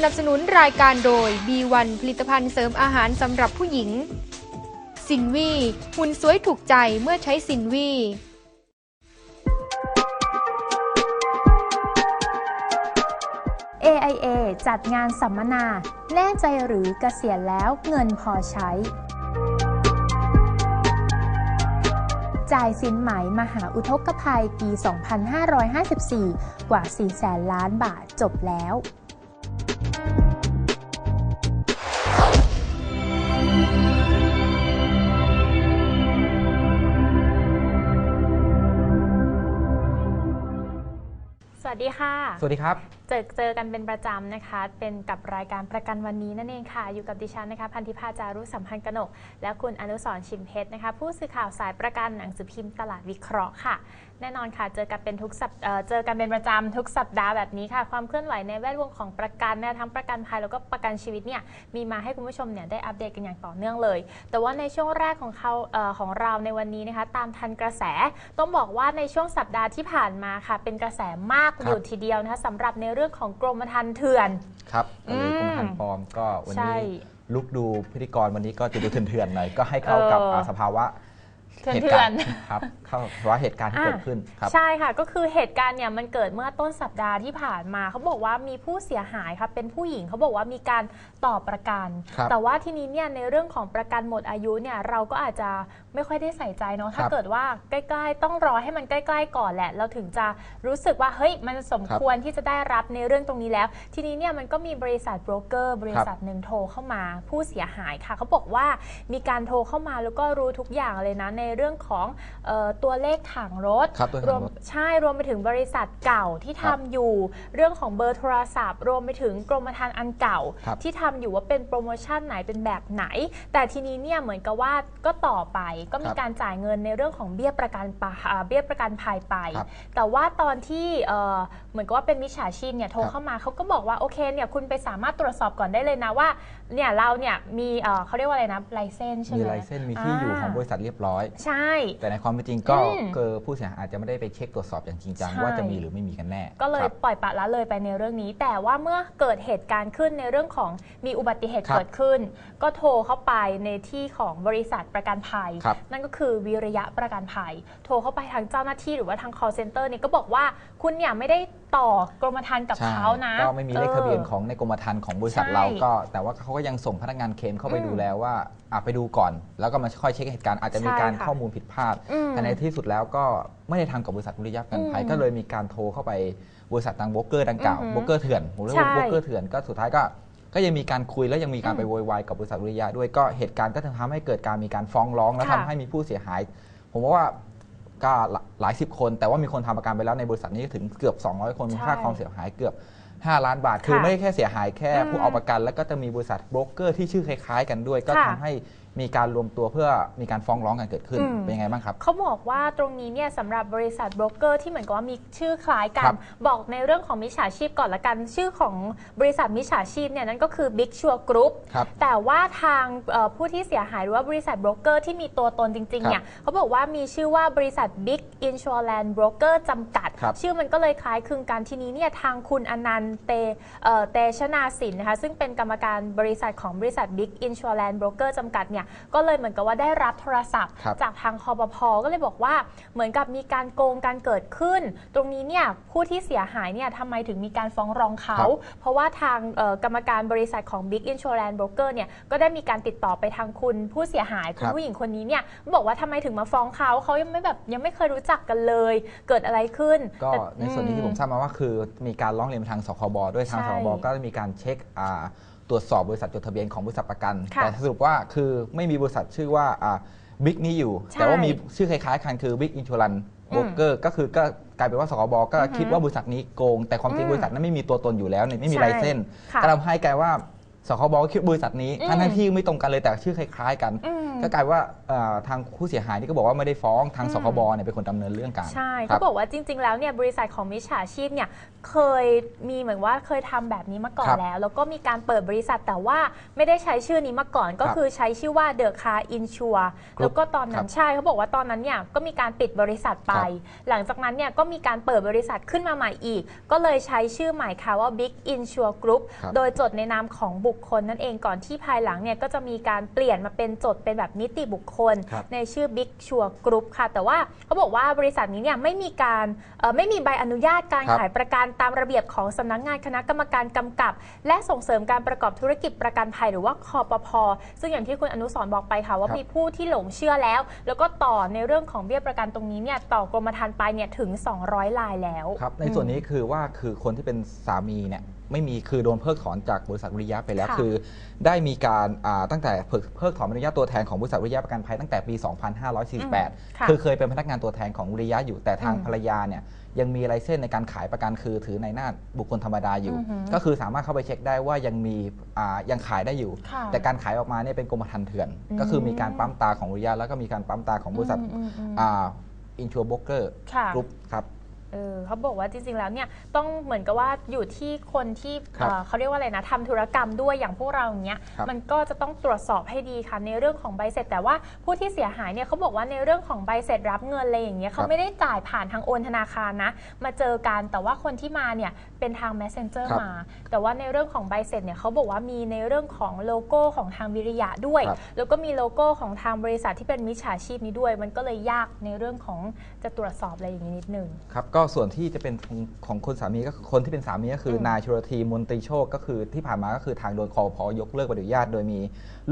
สนับสนุนรายการโดย B1 ผลิตภัณฑ์เสริมอาหารสำหรับผู้หญิง สินวีหุ่นสวยถูกใจเมื่อใช้สินวี AIA จัดงานสัมมนา แน่ใจหรือเกษียณแล้วเงินพอใช้ จ่ายสินไหมมหาอุทกภัยปี 2554 กว่า 4 แสนล้านบาทจบแล้ว สวัสดีค่ะ สวัสดีครับ เจอเจอกันเป็นประจำนะคะ เป็นกับรายการประกันวันนี้นั่นเองค่ะ อยู่กับดิฉันนะคะ พันธิพาจารุสัมพันธ์กนก และคุณอนุสรณ์ชิมเพชรนะคะ ผู้สื่อข่าวสายประกันหนังสือพิมพ์ตลาดวิเคราะห์ค่ะแน่นอนค่ะ เจอกันเป็นทุกสัปเอ่อเจอกันเป็นประจำทุกสัปดาห์แบบนี้ค่ะ ความเคลื่อนไหวในแวดวงของประกันนะทั้งประกันภัยแล้วก็ประกันชีวิตเนี่ยมีมาให้คุณผู้ชมเนี่ยได้อัปเดตกันอย่างต่อเนื่องเลย แต่ว่าในช่วงแรกของเขาเออของเราในวันนี้นะคะ ตามทันกระแส ต้องบอกว่าในช่วงสัปดาห์ที่ผ่านมาค่ะ เป็นกระแสมากครับ อยู่ทีเดียวนะคะสำหรับในเรื่องของกรมธรรม์เถื่อน ครับก็เลยอืม คุณพันปลอมก็วันใช่ นี้ลุกดูพิธีกรวันนี้ก็จะดูเถื่อนๆหน่อยก็ให้เข้ากับเอออ่าสภาวะเถื่อนๆ เหตุการณ์ครับเข้าสภาวะเหตุการณ์ที่เกิดขึ้นครับ ใช่ค่ะ ก็คือเหตุการณ์เนี่ยมันเกิดเมื่อต้นสัปดาห์ที่ผ่านมาเขาบอกว่ามีผู้เสียหายค่ะเป็นผู้หญิงเขาบอกว่ามีการต่อประกัน ครับแต่ว่าทีนี้เนี่ยในเรื่องของประกันหมดอายุเนี่ยเราก็อาจจะไม่ค่อยได้ใส่ใจเนาะถ้าครับเกิดว่าใกล้ๆ ต้องรอให้มันใกล้ๆก่อนแหละเราถึงจะรู้สึกว่าเฮ้ยมันสมครับ ควรที่จะได้รับในเรื่องตรงนี้แล้ว ทีนี้เนี่ยมันก็มีบริษัทโบรกเกอร์บริษัทหนึ่งโทรเข้ามาผู้เสียหายค่ะเขาบอกว่ามีการโทรเข้ามาแล้วก็รู้ทุกอย่างเลยนะในเรื่องของเออตัวเลขถังรถครับตัวรถัวงมรถ ใช่รวมไปถึงบริษัทเก่าที่ครัทำบอยู่ เรื่องของเบอร์โทรศัพท์ รวมไปถึงกรมธรรม์อันเก่า ครับที่ทำอยู่ว่าเป็นโปรโมชั่นไหนเป็นแบบไหน แต่ทีนี้เนี่ยเหมือนกับว่าก็ต่อไปก็มีครับการจ่ายเงินในเรื่องของเบี้ยประกันปะอ่าเบี้ยประกันภัยไป ครับแต่ว่าตอนที่เอ่อเหมือนกับว่าเป็นมิจฉาชีพเนี่ยโทรครับ เข้ามาเขาก็บอกว่าโอเคเนี่ยคุณไปสามารถตรวจสอบก่อนได้เลยนะว่าเนี่ยเราเนี่ยมีเอ่อเขาเรียกว่าอะไรนะไลเซนใช่ไหม มีลายเส้นมีที่อยู่ของบริษัทเรียบร้อย ใช่ แต่ในความเป็นจริงก็อืมคือผู้เสียหายอาจจะไม่ได้ไปเช็คตรวจสอบอย่างจริงจังใช่ ว่าจะมีหรือไม่มีกันแน่ก็เลยครับ ปล่อยปละละเลยไปในเรื่องนี้ แต่ว่าเมื่อเกิดเหตุการณ์ขึ้นในเรื่องของมีอุบัติเหตุครับเกิดขึ้น ก็โทรเข้าไปในที่ของบริษัทประกันภัย ครับนั่นก็คือวิริยะประกันภัย โทรเข้าไปทางเจ้าหน้าที่หรือว่าทาง call center เนี่ยก็บอกว่า คุณเนี่ยไม่ได้ต่อกรมธรรม์กับใช่เขานะก็ไม่มีเลขทะเบียนออของในกรมธรรม์ของบริษัทใช่เราก็ แต่ว่าเขาก็ยังส่งพนักงานเคลมเข้าไปอืมดูแลว่าอะไปดูก่อน แล้วก็มาค่อยเช็คเหตุการณ์อาจจะมีการใช่ค่ะข้อมูลผิดพลาดอืมแต่ในที่สุดแล้วก็ไม่ได้ทำกับบริษัทวิริยะประกันภัยอืมก็เลยมีการโทรเข้าไปบริษัททางโบรกเกอร์ดังกล่าวอือหือโบรกเกอร์เถื่อนผมเรียกว่าใช่โบรกเกอร์เถื่อนก็สุดท้ายก็ก็ยังมีการคุยแล้วยังมีการอืมไปโวยวายกับบริษัทวิริยะด้วยก็เหตุการณ์ก็ทำให้เกิดการมีการฟ้องร้อง และค่ะทำให้มีผู้เสียหาย ผมว่า ก็หลายสิบคน แต่ว่ามีคนทำประกันไปแล้วในบริษัทนี้ถึงเกือบ 200 คนมูลค่าใช่ความเสียหายเกือบ 5 ล้านบาท คือค่ะไม่ได้แค่เสียหายแค่อืมผู้เอาประกัน แล้วก็จะมีบริษัทโบรกเกอร์ที่ชื่อคล้ายๆ กันด้วย ก็ค่ะทำให้ มีการรวมตัวเพื่อมีการฟ้องร้องกันเกิดขึ้น อืม เป็นยังไงบ้างครับ เขาบอกว่าตรงนี้เนี่ยสำหรับบริษัทโบรกเกอร์ที่เหมือนกับว่ามีชื่อคล้ายกัครันบบอกในเรื่องของมิจฉาชีพก่อนละกัน ชื่อของบริษัทมิจฉาชีพเนี่ยนั่นก็คือ Big Sure Group ครับแต่ว่าทางเอ่อผู้ที่เสียหายหรือว่าบริษัทโบรกเกอร์ที่มีตัวตนจริงๆเนี่ยเขาบอกว่ามีชื่อว่าบริษัท Big Insurance Broker จำกัด ครับ ชื่อมันก็เลยคล้ายคลึงกันทีนี้เนี่ยทางคุณอนันต์เตเอ่อเตชนาสินนะคะซึ่งเป็นกรรมการบริษัทของบริษัท Big Insurance Broker จำกัดเนี่ยก็เลยเหมือนกับว่าได้รับโทรศัพท์ ครับจากทางคอปพก็เลยบอกว่าเหมือนกับมีการโกงการเกิดขึ้น ตรงนี้เนี่ยผู้ที่เสียหายเนี่ยทำไมถึงมีการฟ้องร้องเขา ครับเพราะว่าทางเอ่อกรรมการบริษัทของ Big Insurance Broker เนี่ยก็ได้มีการติดต่อไปทางคุณผู้เสียหายคุณครับ ผู้หญิงคนนี้เนี่ยบอกว่าทำไมถึงมาฟ้องเขาเขายังไม่แบบยังไม่เคยรู้จักกันเลย เกิดอะไรขึ้นก็แต่ในส่วนนี้ที่ผมทราบมาว่าคือมีการร้องเรียนไปทางสคบด้วยทางใช่สคบก็มีการเช็คอ่า ตรวจสอบบริษัทจดทะเบียนของบริษัทประกัน ค่ะแต่สรุปว่าคือไม่มีบริษัทชื่อว่าบิ๊กนี้อยู่ ใช่แต่ว่ามีชื่อคล้ายๆกันคือ Big Insurance อืม Broker ก็คือก็กลายเป็นว่าสคบก็อือฮึคิดว่าบริษัทนี้โกง แต่ความจริงอืมบริษัทนั้นไม่มีตัวตนอยู่แล้วเนี่ยไม่มีใช่ลายเส้นค่ะ ก็ทำให้กลายว่า สคบก็คิดบริษัทนี้อืมทั้งๆที่ไม่ตรงกันเลยแต่ชื่อคล้ายๆ กันอืมก็กลายว่าเอ่อทางผู้เสียหายนี่ก็บอกว่าไม่ได้ฟ้องทางอืมสคบเนี่ยเป็นคนดำเนินเรื่องการใช่คเขารับบอกว่าจริง ๆ แล้วเนี่ยบริษัทของมิจฉาชีพเนี่ยเคยมีเหมือนว่าเคยทำแบบนี้มาก่อนครับแล้ว แล้วก็มีการเปิดบริษัทแต่ว่าไม่ได้ใช้ชื่อนี้มาก่อนก็ครับคือใช้ชื่อว่า The Car Insure แล้วก็ตอนนั้นครับใช่เขาบอกว่าตอนนั้นเนี่ยก็มีการปิดบริษัทไปครับหลังจากนั้นเนี่ยก็มีการเปิดบริษัทขึ้นมาใหม่อีก ก็เลยใช้ชื่อใหม่ค่ะว่า Big Insure Group ครับโดยจดในนามของบุคคลนั่นเองก่อนที่ภายหลังเนี่ยก็จะมีการเปลี่ยนมาเป็นจดเป็นแบบนิติบุคคล ครับ ในชื่อ Big Sure Group ค่ะ แต่ว่าเขาบอกว่าบริษัทนี้เนี่ยไม่มีการเอ่อไม่มีใบอนุญาตการครับ ขายประกันตามระเบียบของสำนักงานคณะกรรมการกำกับ และส่งเสริมการประกอบธุรกิจประกันภัยหรือว่าคอปพซึ่งอย่างที่คุณอนุสรณ์บอกไปค่ะว่าครับมีผู้ที่หลงเชื่อแล้ว แล้วก็ต่อในเรื่องของเบี้ยประกันตรงนี้เนี่ยต่อกรมธรรม์ไปเนี่ยถึง 200รายแล้ว ครับในส่วนนี้คือว่าคือคนที่เป็นสามีเนี่ยไม่มีคือโดนเพิกถอนจากบริษัทวิริยะไปแล้ว ค่ะ คือ ได้มีการอ่าตั้งแต่เพิกเพิกถอนใบอนุญาตตัวแทนของบริษัทวิริยะประกันภัยตั้งแต่ปี 2548 ค่ะคือเคยเป็นพนักงานตัวแทนของวิริยะอยู่แต่ทางอืมภรรยาเนี่ยยังมีไลเซนส์ในการขายประกันคือถือในหน้าบุคคลธรรมดาอยู่ อือหือ ก็คือสามารถเข้าไปเช็คได้ว่ายังมีอ่ายังขายได้อยู่ ค่ะ แต่การขายออกมาเนี่ยเป็นกรมธรรม์เถื่อน อืม ก็คือมีการปั๊มตาของวิริยะแล้วก็มีการปั๊มตาของบริษัทอืมอืมอืมอ่าอินชัวโบรกเกอร์ค่ะ กรุ๊ปครับ เออเขาบอกว่าจริงๆแล้วเนี่ยต้องเหมือนกับว่าอยู่ที่คนที่ครับเอ่อเขาเรียกว่าอะไรนะทำธุรกรรมด้วยอย่างพวกเราอย่างเงี้ยครับ มันก็จะต้องตรวจสอบให้ดีค่ะในเรื่องของใบเสร็จ แต่ว่าผู้ที่เสียหายเนี่ยเขาบอกว่าในเรื่องของใบเสร็จรับเงินอะไรอย่างเงี้ยเขาไม่ได้จ่ายผ่านทางโอนธนาคารนะ มาเจอกันแต่ว่าคนที่มาเนี่ยเป็นทาง messenger ครับมา แต่ว่าในเรื่องของใบเสร็จเนี่ยเขาบอกว่ามีในเรื่องของโลโก้ของทางวิริยะด้วย ครับ แล้วก็มีโลโก้ของทางบริษัทที่เป็นมิจฉาชีพนี้ด้วย มันก็เลยยากในเรื่องของจะตรวจสอบอะไรอย่างนี้นิดนึง ครับก็ส่วนที่จะเป็นของของคนสามีก็คือคนที่เป็นสามีก็คืออมนายชุรธีมนตรีโชคก็คือที่ผ่านมาก็คือทางโดนคอพยกเลิกใบอนุญาต โดยมี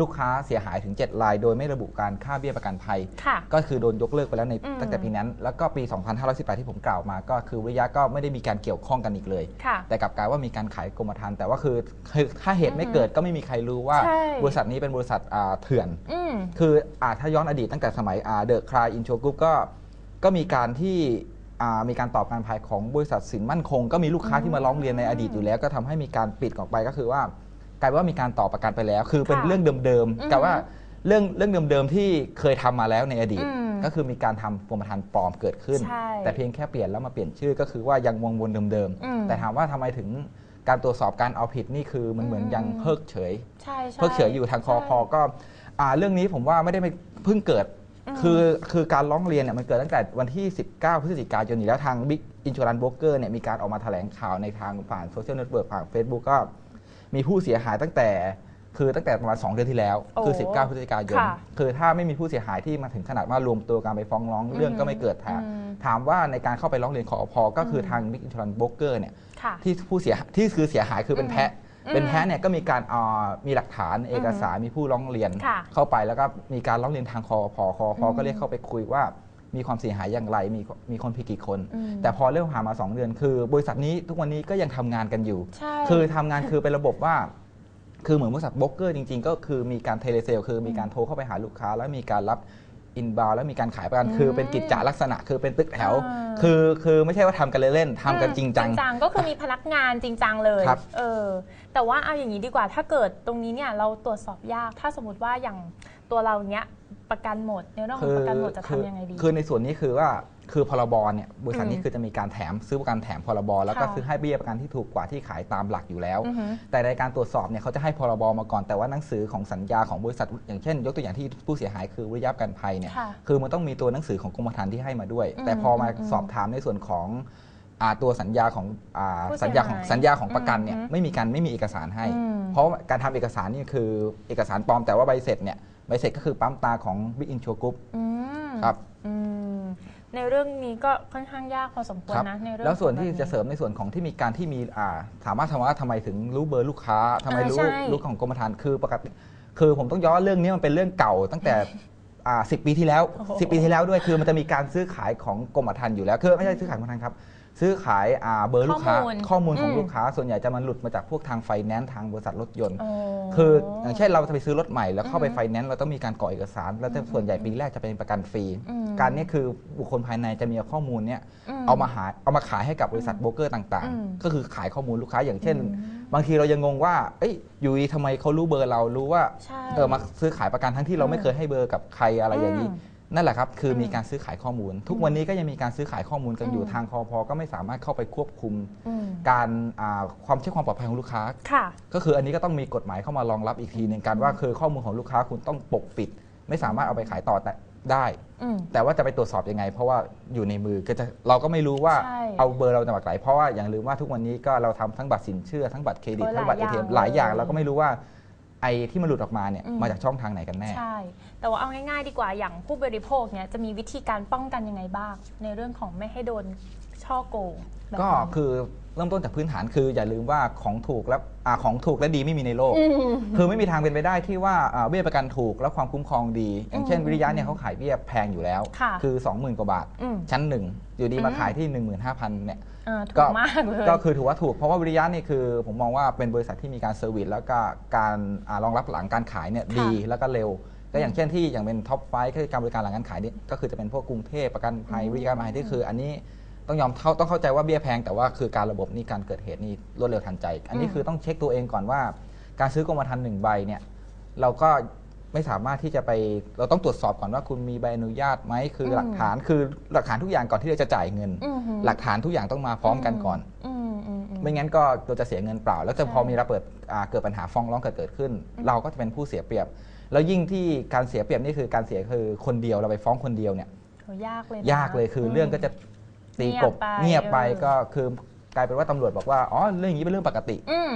ลูกค้าเสียหายถึง 7 ราย โดยไม่ระบุการค่าเบี้ยประกันภัย ค่ะ ก็คือโดนยกเลิกไปแล้วในอืม ตั้งแต่ปีนั้น แล้วก็ปี 2518 ที่ผมกล่าวมา ก็คือวิริยะก็ไม่ได้มีการเกี่ยวข้องกันอีกเลย ค่ะ แต่กลับกลายว่ามีการขายกรมธรรม์แต่ว่าคือคือถ้าเหตุไม่เกิดก็ไม่มีใครรู้ว่าใช่ บริษัทนี้เป็นบริษัทอ่าเถื่อน อืม คืออาถ้าย้อนอดีตตั้งแต่สมัยเดอะคลายอินโชกรุ๊ปก็ก็มีการที่อ่า มีการตอบการภายของบริษัทสินมั่นคง ก็มีลูกค้าที่มาร้องเรียนในอดีตอยู่แล้ว ก็ทำให้มีการปิดออกไปก็คือว่ากลายเป็นว่ามีการต่อประกันไปแล้ว คือเป็นค่ะเรื่องเดิมอือฮึๆแต่ว่าเรื่องเรื่องเดิมๆที่เคยทำมาแล้วในอดีตอืมก็คือมีการทำกรมธรรม์ปลอมเกิดขึ้นใช่แต่เพียงแค่เปลี่ยนแล้วมาเปลี่ยนชื่อก็คือว่ายังวงวนเดิมอืมๆแต่ถามว่าทำไมถึงการตรวจสอบการเอาผิดนี่คือมันเหมือนยังอืมเพิกเฉยใช่ใช่เพิกเฉยอยู่ทางคอใช่พอก็อ่าเรื่องนี้ผมว่าไม่ได้ไม่เพิ่งเกิดอืม คือคือการร้องเรียนเนี่ยมันเกิดตั้งแต่วันที่ 19 พฤศจิกายนอยู่แล้วทาง Big Insurance Broker เนี่ยมีการออกมาแถลงข่าวในทางผ่านโซเชียลเน็ตเวิร์กผ่าน Facebook ก็มีผู้เสียหายตั้งแต่คือตั้งแต่ประมาณ 2 เดือนที่แล้ว คือโอ้19 พฤศจิกายนค่ะคือถ้าไม่มีผู้เสียหายที่มาถึงขนาดว่ารวมตัวกันไปฟ้องร้องเรื่องก็ไม่เกิดถามอืมถามว่าในการเข้าไปร้องเรียนขอพก็คืออมทาง Big Insurance Broker เนี่ยค่ะที่ผู้เสียที่คือเสียหายคือเป็นแพะอืม เป็นแพะเนี่ยก็มีการเอ่อมีหลักฐานเอกสารมีผู้ร้องเรียนค่ะเข้าไปแล้วก็มีการร้องเรียนทางคอพอคอพออืมก็เรียกเข้าไปคุยว่ามีความเสียหายอย่างไร มีมีคนผิดกี่คนอืมแต่พอเริ่มผ่านมา 2 เดือน คือบริษัทนี้ทุกวันนี้ก็ยังทำงานกันอยู่ใช่คือทำงานคือเป็นระบบว่า คือเหมือนบริษัทโบรกเกอร์จริง ๆ ก็คือมีการเทเลเซล คือมีการโทรเข้าไปหาลูกค้า แล้วมีการรับ อินบาวแล้วมีการขายประกันอืมคือเป็นกิจจาลักษณะ คือเป็นตึกแถวอ่าคือคือไม่ใช่ว่าทำกันเล่นๆทำกันจริงจังจังก็คือมีพนักงานจริงจังเลยครับเออแต่ว่าเอาอย่างนี้ดีกว่าถ้าเกิดตรงนี้เนี่ยเราตรวจสอบยากถ้าสมมติว่าอย่างตัวเราเนี้ยประกันหมดในเรื่องของประกันหมดจะทำยังไงดีคือในส่วนนี้คือว่า คือพรบเนี่ยบริษัทนี้อืมคือจะมีการแถมซื้อประกันแถมพรบแล้วก็ค่ะซื้อให้เบี้ยประกันที่ถูกกว่าที่ขายตามหลักอยู่แล้วอือหือแต่ในการตรวจสอบเนี่ยเขาจะให้พรบมาก่อนแต่ว่าหนังสือของสัญญาของบริษัท อย่างเช่น ยกตัวอย่างที่ผู้เสียหายคือวิริยะประกันภัยเนี่ยค่ะคือมันต้องมีตัวหนังสือของกรมธรรม์ที่ให้มาด้วยอืมแต่พอมาอืมสอบถามในส่วนของอ่าตัวสัญญาของอ่าผู้เสีสัยญญาของหายสัญญาของประกันเนี่ยอืมไม่มีการไม่มีเอกสารให้อืมเพราะการทำเอกสารนี่คือเอกสารปลอมแต่ว่าใบเสร็จเนี่ยใบเสร็จก็คือปั๊มตาของ Big Insure Group อืมครับอืม ในเรื่องนี้ก็ค่อนข้างยากพอสมควรครับนะในเรื่องแล้วส่วนที่ของแบบจะเสริมในส่วนของที่มีการที่มีอ่าถามว่าทำไมว่าทำไมถึงรู้เบอร์ลูกค้าทำไมอ่ารู้ใช่รู้ของกรมธรรม์คือปกติคือผมต้องย้อนเรื่องนี้มันเป็นเรื่องเก่าตั้งแต่อ่าสิปีที่แล้วโอ้โห10ปีที่แล้วด้วยคือมันจะมีการซื้อขายของกรมธรรม์อยู่แล้วคือไม่ใช่ซื้อขายกรมธรรม์ครับ ซื้อขายอ่าเบอร์ลูกค้าข้อมูลข้อมูลของอืมลูกค้า ส่วนใหญ่จะมันหลุดมาจากพวกทางไฟแนนซ์ทางบริษัทรถยนต์โอ้คืออย่างเช่นเราจะไปซื้อรถใหม่แล้วเข้าไปอือฮึไฟแนนซ์เราต้องมีการกรอกเอกสาร แล้วแต่ส่วนใหญ่ปีแรกจะเป็นประกันฟรี อืม การนี้คือบุคคลภายในจะมีข้อมูลเนี้ยอืมเอามาหาเอามาขายให้กับบริษัทโบรกเกอร์ต่างอืม ๆ ก็คือขายข้อมูลลูกค้าอย่างเช่นอืมบางทีเรายังงงว่า เอ้ยอยู่ดีทำไมเขารู้เบอร์เรารู้ว่า ใช่ เออมาซื้อขายประกันทั้งที่เราอืมไม่เคยให้เบอร์กับใครอะไรอย่างนี้ อืม นั่นแหละครับคืออมมีการซื้อขายข้อมูล ทุกวันนี้ก็ยังมีการซื้อขายข้อมูลกันอยู่อืมทางคอพก็ไม่สามารถเข้าไปควบคุมอืมการอ่าความเชื่อความปลอดภัยของลูกค้าค่ะก็คืออันนี้ก็ต้องมีกฎหมายเข้ามารองรับอีกทีหนึ่งการว่าคือข้อมูลของลูกค้าคุณต้องปกปิด ไม่สามารถเอาไปขายต่อแต่ได้อืมแต่ว่าจะไปตรวจสอบยังไง เพราะว่าอยู่ในมือก็จะเราก็ไม่รู้ว่าใช่เอาเบอร์เราจากไหนเพราะว่าอย่างลืมว่าทุกวันนี้ก็เราทำทั้งบัตรสินเชื่อทั้งบัตรเครดิตโอ้ยทั้งบัตรหเอลายทีอย่างหลายอย่างเลยเราก็ไม่รู้ว่า ไอ้ที่มันหลุดออกมาเนี่ยอืม มาจากช่องทางไหนกันแน่ ใช่ แต่ว่าเอาง่ายๆ ดีกว่าอย่างผู้บริโภคเนี่ยจะมีวิธีการป้องกันยังไงบ้าง ในเรื่องของไม่ให้โดนช่อโกงแบบก็นี้คือเริ่มต้นจากพื้นฐานคืออย่าลืมว่าของถูกและอ่าของถูกและดีไม่มีในโลก อืม คือไม่มีทางเป็นไปได้ที่ว่าอ่าเบี้ยประกันถูกและความคุ้มครองดี อย่างเช่น อืมวิริยะเนี่ยเขาขายเบี้ยแพงอยู่แล้วค่ะคือ20,000 กว่าบาท อืม ชั้นหนึ่งอยู่ดีมาอืม ขายที่ 15,000เนี่ย อ่าถูก็กมากเลย ก็คือถือว่าถูกเพราะว่าวิริยะนี่คือ ผมมองว่าเป็นบริษัทที่มีการเซอร์วิสแล้วก็การอารองรับหลังการขายเนี่ยค่ะดีแล้วก็เร็ว ก็อย่างเช่นที่อย่างเป็นท็อปไฟคือการบริการหลังการขายนี่ก็คือจะเป็นพวกกรุงเทพประกันภัยอืมวิริยะมาให้ที่คือ อันนี้ต้องยอมเข้าต้องเข้าใจว่าเบี้ยแพง แต่ว่าคือการระบบนี่การเกิดเหตุนี่รวดเร็วทันใจ อันนี้คือต้องเช็คตัวเองก่อนว่า การซื้อกรมธรรม์หนึ่งใบเนี่ยเราก็ ไม่สามารถที่จะไปเราต้องตรวจสอบก่อนว่าคุณมีใบอนุญาตไหมคือหลักฐานคือหลักฐานทุกอย่างก่อนที่เราจะจ่ายเงินอือหือหลักฐานทุกอย่างต้องมาพร้อมกันก่อนอืมอืมอืมไม่งั้นก็เราจะเสียเงินเปล่า แล้วจะใช่พอมีระเบิดอ่าเกิดปัญหาฟ้องร้องเกิดเกิดขึ้นอืมเราก็จะเป็นผู้เสียเปรียบ แล้วยิ่งที่การเสียเปรียบนี่คือการเสียคือคนเดียวเราไปฟ้องคนเดียวเนี่ยโหยากเลยนะยากเลยคืออมเรื่องก็จะตีกบเงีเงียยบบไปไปก็คือกลายเป็นว่าตำรวจบอกว่าอ๋อเรื่องอย่างนี้เป็นเรื่องปกติอืม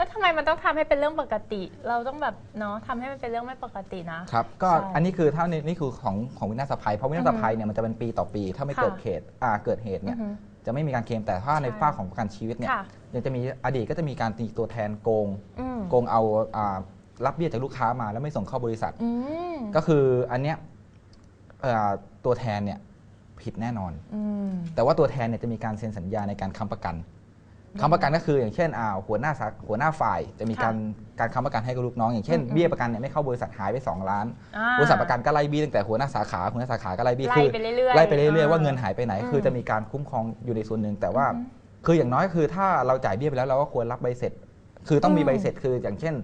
แล้วทำไมมันต้องทำให้เป็นเรื่องปกติ เราต้องแบบเนาะทำให้มันเป็นเรื่องไม่ปกตินะ ครับก็ใช่อันนี้คือเท่านี้นี่คือของของวินาศภัยเพราะวินาศภัยเนี่ยมันจะเป็นปีต่อปี ถ้าไม่ค่ะเกิดเหตุอ่าเกิดเหตุเนี่ยอือฮึจะไม่มีการเคลมแต่ถ้าในใช่ฝ้ากของประกันชีวิตเนี่ยค่ะ ยังจะมีอดีตก็จะมีการตีตัวแทนโกง อืมโกงเอาอ่ารับเบี้ยจากลูกค้ามาแล้วไม่ส่งเข้าบริษัท อืมก็คืออันเนี้ยเอ่อตัวแทนเนี่ยผิดแน่นอน อืมแต่ว่าตัวแทนเนี่ยจะมีการเซ็นสัญญาในการค้ำประกัน ค้ำประกันก็คืออย่างเช่นอ่าหัวหน้าสาหัวหน้าฝ่ายจะมีการการค้ำประกันให้กับลูกน้อง อย่างเช่นอืมเบี้ยประกันเนี่ยไม่เข้าบริษัทหายไป 2 ล้าน อ่า บริษัทประกันก็ไล่เบี้ยตั้งแต่หัวหน้าสาขาหัวหน้าสาขาก็ไล่เบี้ยไล่คือไปเรื่อยๆไล่ไปเรื่อยๆอ่าว่าเงินหายไปไหน อืมคือจะมีการคุ้มครองอยู่ในส่วนหนึ่ง แต่ว่าอือฮึคืออย่างน้อยคือถ้าเราจ่ายเบี้ยไปแล้วเราก็ควรรับใบเสร็จ คือต้องมีอืมใบเสร็จคืออย่างเช่น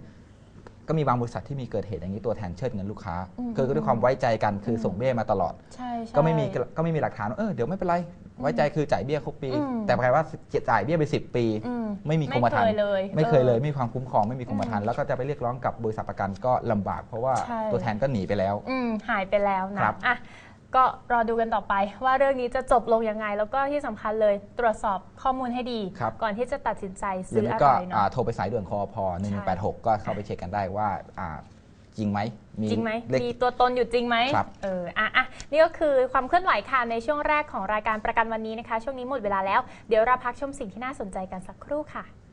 ก็มีบางบริษัทที่มีเกิดเหตุอย่างนี้ตัวแทนเชิดเงินลูกค้า อืม คือด้วยความไว้ใจกันคืออมส่งเบี้ยมาตลอด ใช่ใช่ ก็ไม่มีก็ไม่มีหลักฐานว่าเออเดี๋ยวไม่เป็นไร ไว้ใจคือจ่ายเบี้ยครบปี อืมแต่กลายว่าจ่ายเบี้ยไปสิปี อืมไม่มีกรมธรรไม่ม์เคยเลยไม่เคยเลยออไม่มีความคุ้มครองไม่มีกรมธรรม์แล้วก็จะไปเรียกร้องกับบริษัทประกันก็ลำบาก เพราะว่าใช่ ตัวแทนก็หนีไปแล้ว อืมหายไปแล้วนะครับ อะก็รอดูกันต่อไป ว่าเรื่องนี้จะจบลงยังไง แล้วก็ที่สำคัญเลยตรวจสอบข้อมูลให้ดี ครับ ก่อนที่จะตัดสินใจหรืซื้ออไม่อะก็ไรอ่าเนาะโทรไปสายด่วนคอพ1186 ก็เข้าไปเช็คกันได้ว่าอ่าจริงไหม จริงไหมเลขมีตัวตนอยู่จริงไหมครับ เอออะอะ นี่ก็คือความเคลื่อนไหวค่ะในช่วงแรกของรายการประกันวันนี้นะคะ ช่วงนี้หมดเวลาแล้ว เดี๋ยวเราพักชมสิ่งที่น่าสนใจกันสักครู่ค่ะ